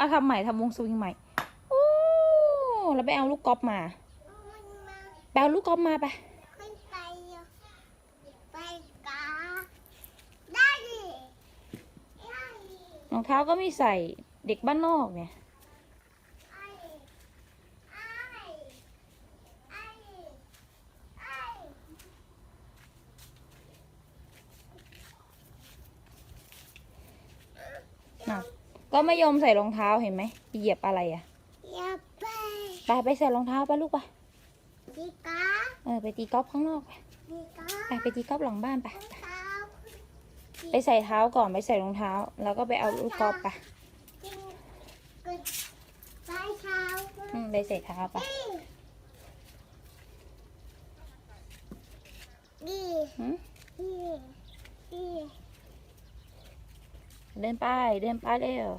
เอาทำใหม่ทำวงสวิงใหม่โอ้แล้วไปเอาลูกกอล์ฟมามันมาไปเอาลูกกอล์ฟมาไปขึ้นไปอะไปกาได้ดิได้ดิรองเท้าก็ไม่ใส่เด็กบ้านนอกเนี่ย ไอ้ไอ้ไอ้ไอ้ น่ะ ก็ไม่ยอมใส่รองเท้าเห็นไหมไปเหยียบอะไรอะอย่าไปไปไปใส่รองเท้าไปลูกไปดีกาเออไปตีกอล์ฟข้างนอกไปดีกาไปไปตีกอล์ฟหลังบ้านไปเท้าไปใส่เท้าก่อนไปใส่รองเท้า แล้วก็ไปเอาลูกกอล์ฟไปจริงกดไปเท้าอืมไปใส่เท้าไป ดี หืม ดีดี เดินไป เดินไปเร็ว